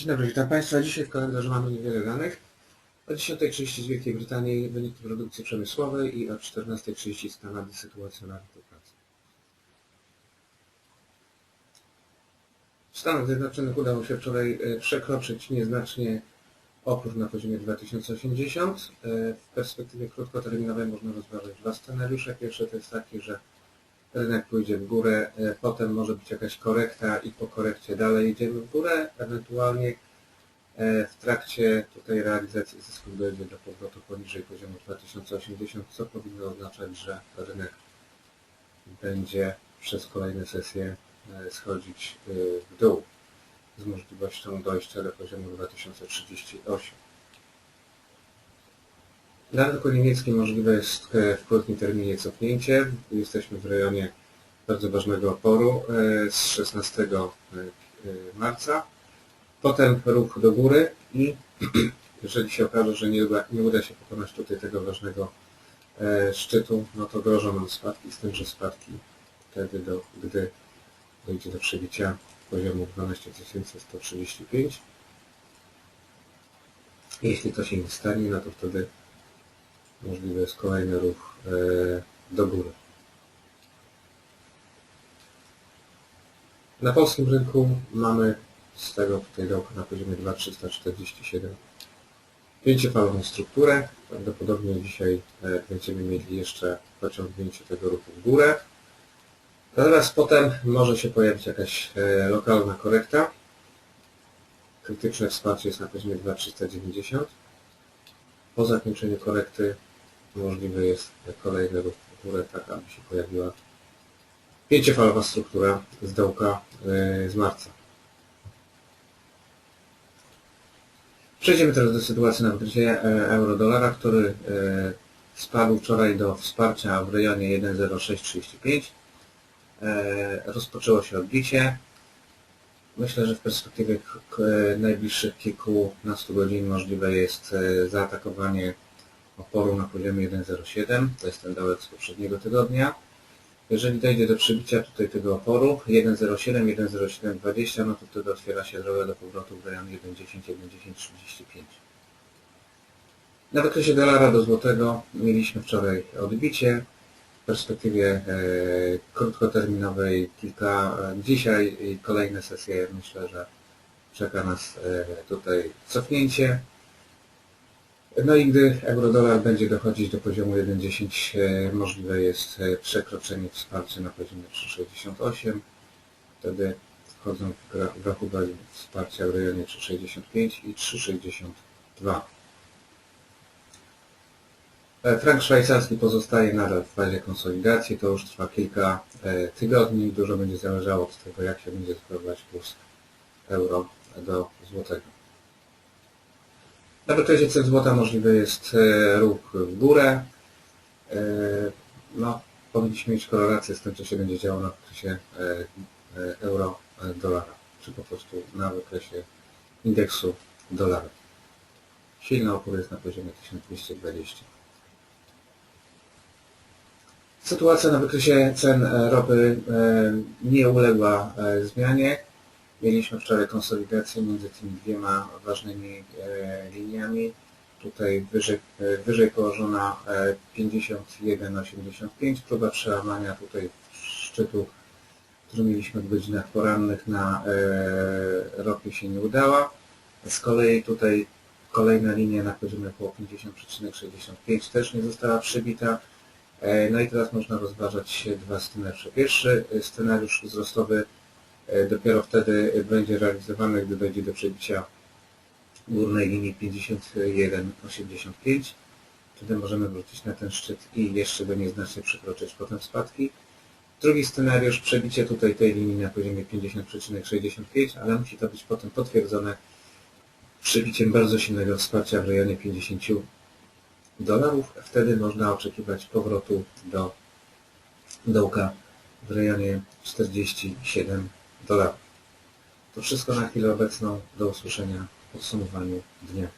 Dzień dobry, witam Państwa. Dzisiaj w kalendarzu mamy niewiele danych. O 10.30 z Wielkiej Brytanii wyniki produkcji przemysłowej i o 14.30 z Kanady sytuacja na rynku pracy. W Stanach Zjednoczonych udało się wczoraj e, przekroczyć nieznacznie opór na poziomie 2080. E, W perspektywie krótkoterminowej można rozważyć dwa scenariusze. Pierwszy to jest taki, że rynek pójdzie w górę, e, potem może być jakaś korekta i po korekcie dalej idziemy w górę, ewentualnie e, w trakcie tutaj realizacji zysków dojdzie do powrotu poniżej poziomu 2080, co powinno oznaczać, że rynek będzie przez kolejne sesje e, schodzić w dół z możliwością dojścia do poziomu 2038. Na rynku niemieckim możliwe jest e, w krótkim terminie cofnięcie. Jesteśmy w rejonie bardzo ważnego oporu e, z 16 e, marca. Potem ruch do góry i jeżeli się okaże, że nie uda, nie uda się pokonać tutaj tego ważnego szczytu, no to grożą nam spadki, z tym, że spadki wtedy, do, gdy dojdzie do przebicia poziomu 12135. Jeśli to się nie stanie, no to wtedy możliwy jest kolejny ruch e, do góry. Na polskim rynku mamy z tego tutaj dołka na poziomie 2347 pięciofalową strukturę. Prawdopodobnie dzisiaj e, będziemy mieli jeszcze pociągnięcie tego ruchu w górę. Natomiast potem może się pojawić jakaś e, lokalna korekta. Krytyczne wsparcie jest na poziomie 2390. Po zakończeniu korekty możliwy jest kolejny ruch w górę, tak aby się pojawiła pięciofalowa struktura z dołka e, z marca. Przejdziemy teraz do sytuacji na wykresie e, euro-dolara, który e, spadł wczoraj do wsparcia w rejonie 1.0635. E, Rozpoczęło się odbicie. Myślę, że w perspektywie najbliższych kilkunastu godzin możliwe jest zaatakowanie oporu na poziomie 1.07. To jest ten dołek z poprzedniego tygodnia. Jeżeli dojdzie do przebicia tutaj tego oporu 1.07, 1.0720, no to wtedy otwiera się droga do powrotu w rejon 1.10, 1.1035. Na wykresie dolara do złotego mieliśmy wczoraj odbicie. W perspektywie e, krótkoterminowej kilka, e, dzisiaj i kolejne sesje myślę, że czeka nas e, tutaj cofnięcie. No i gdy euro-dolar będzie dochodzić do poziomu 1.10, e, możliwe jest e, przekroczenie wsparcia na poziomie 3.68. Wtedy wchodzą w rachubę wsparcia w rejonie 3.65 i 3.62. E, Frank szwajcarski pozostaje nadal w fazie konsolidacji. To już trwa kilka tygodni. Dużo będzie zależało od tego, jak się będzie zachowywać kurs euro do złotego. Na wykresie cen złota możliwy jest e, ruch w górę. E, No, powinniśmy mieć korelację z tym, co się będzie działo na wykresie e, euro-dolara, czy po prostu na wykresie indeksu dolara. Silny opór jest na poziomie 1220. Sytuacja na wykresie cen ropy nie uległa zmianie. Mieliśmy wczoraj konsolidację między tymi dwiema ważnymi e, liniami. Tutaj wyżej, e, wyżej położona e, 51,85, próba przełamania tutaj szczytu, który mieliśmy w godzinach porannych na e, ropie się nie udała. Z kolei tutaj kolejna linia na poziomie około 50,65 też nie została przebita. E, No i teraz można rozważać dwa scenariusze. Pierwszy e, scenariusz wzrostowy e, dopiero wtedy będzie realizowany, gdy dojdzie do przebicia górnej linii 51,85. Wtedy możemy wrócić na ten szczyt i jeszcze go nieznacznie przekroczyć potem spadki. Drugi scenariusz, przebicie tutaj tej linii na poziomie 50,65, ale musi to być potem potwierdzone przebiciem bardzo silnego wsparcia w rejonie 50 dolarów. Wtedy można oczekiwać powrotu do dołka w rejonie 47 dolarów. To wszystko na chwilę obecną. Do usłyszenia w podsumowaniu dnia.